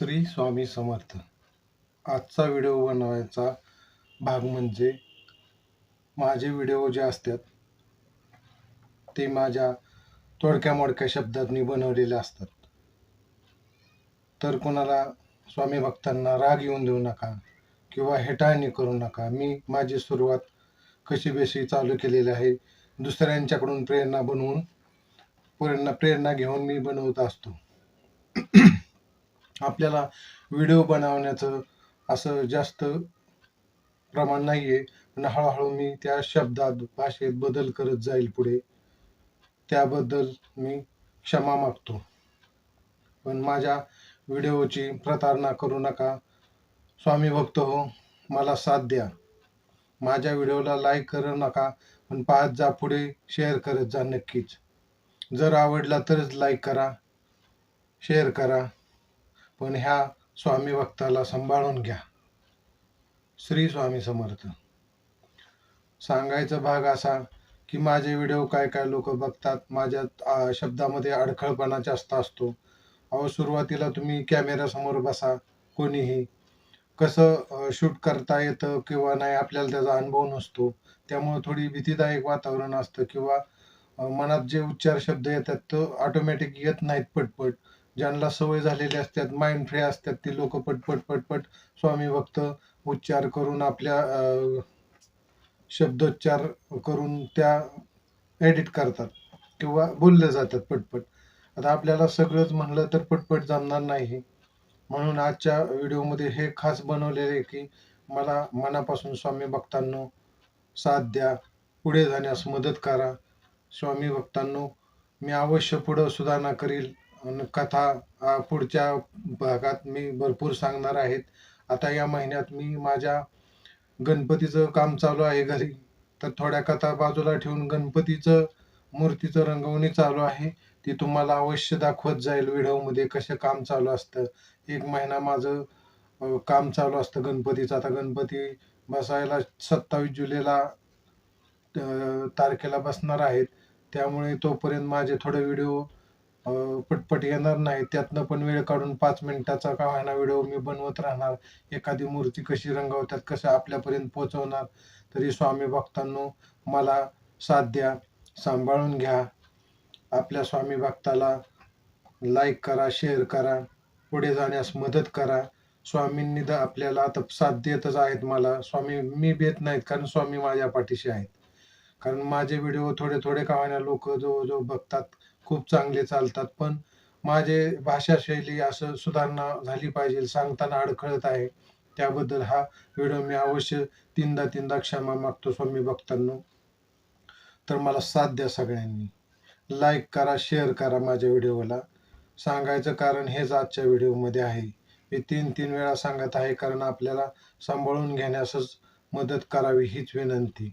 श्री स्वामी समर्थ. आजचा व्हिडिओ बनवायचा भाग म्हणजे माझे व्हिडिओ जे असतात ते माझ्या तोडक्या मोडक्या शब्दांनी बनवलेले असतात. तर कोणाला स्वामी भक्तांना राग येऊन देऊ नका किंवा हेटाळणी करू नका. मी माझी सुरुवात कशी बेशी चालू केलेली आहे दुसऱ्यांच्याकडून प्रेरणा बनवून प्रेरणा प्रेरणा घेऊन मी बनवत असतो. आपल्याला व्हिडिओ बनवण्याचं असं जास्त प्रमाण नाही आहे पण हळूहळू मी त्या शब्दात भाषेत बदल करत जाईल पुढे. त्याबद्दल मी क्षमा मागतो. पण माझ्या व्हिडिओची प्रतारणा करू नका. स्वामी भक्त हो मला साथ द्या. माझ्या व्हिडिओला लाईक करू नका पण पाहत जा पुढे शेअर करत जा नक्कीच. जर आवडला तरच लाईक करा शेअर करा. पण ह्या स्वामी भक्ताला सांभाळून घ्या. श्री स्वामी समर्थ. सांगायचा भाग असा की माझे व्हिडिओ काय काय लोक बघतात माझ्या शब्दामध्ये अडखळपणा जास्त असतो. अहो सुरुवातीला तुम्ही कॅमेऱ्यासमोर बसा कोणीही. कसं शूट करता येतं किंवा नाही आपल्याला त्याचा अनुभव नसतो. त्यामुळे थोडी भीतीदायक वातावरण असतं किंवा मनात जे उच्चार शब्द येतात तो ऑटोमॅटिक येत नाहीत पटपट. ज्यांना सवय झालेली असतात माइंड फ्री असतात ती लोक पटपट पटपट स्वामी भक्त उच्चार करून आपल्या शब्दोच्चार करून त्या एडिट करतात किंवा बोलले जातात पटपट. आता आपल्याला सगळंच म्हणलं तर पटपट जमणार नाही. म्हणून आजच्या व्हिडिओमध्ये हे खास बनवलेले आहे की मला मनापासून स्वामी भक्तांनो साथ द्या पुढे जाण्यास मदत करा. स्वामी भक्तांनो मी अवश्य पुढं सुधारणा करील. कथा पुढच्या भागात मी भरपूर सांगणार आहेत. आता या महिन्यात मी माझ्या गणपतीचं काम चालू आहे घरी. तर थोड्या कथा बाजूला ठेवून गणपतीचं मूर्तीचं रंगवणी चालू आहे. ती तुम्हाला अवश्य दाखवत जाईल व्हिडिओमध्ये कसं काम चालू असतं. एक महिना माझं काम चालू असतं गणपतीचं. आता गणपती बसायला सत्तावीस जुलैला तारखेला बसणार आहेत. त्यामुळे तोपर्यंत माझे थोडे व्हिडिओ पटपट येणार नाही. त्यातनं पण वेळ काढून पाच मिनिटाचा का होईना व्हिडिओ मी बनवत राहणार. एखादी मूर्ती कशी रंगवतात कसं आपल्यापर्यंत पोहोचवणार तरी स्वामी भक्तांनो मला साथ द्या सांभाळून घ्या. आपल्या स्वामी भक्ताला लाईक करा शेअर करा पुढे जाण्यास मदत करा. स्वामींनी तर आपल्याला आता साथ देतच आहेत मला. स्वामी मी भेट नाहीत कारण स्वामी माझ्या पाठीशी आहेत. कारण माझे व्हिडिओ थोडे थोडे कावाना लोक जवळजवळ बघतात खूप चांगले चालतात. पण माझे भाषाशैली असं सुधारणा झाली पाहिजे सांगताना अडखळत आहे. त्याबद्दल हा व्हिडिओ मी अवश्य तीनदा तीनदा क्षमा मागतो स्वामी भक्तांनो. तर मला साथ द्या सगळ्यांनी. लाईक करा शेअर करा माझ्या व्हिडिओला सांगायचं कारण हेच आजच्या व्हिडिओमध्ये आहे. मी तीन तीन वेळा सांगत आहे कारण आपल्याला सांभाळून घेण्यासच मदत करावी हीच विनंती.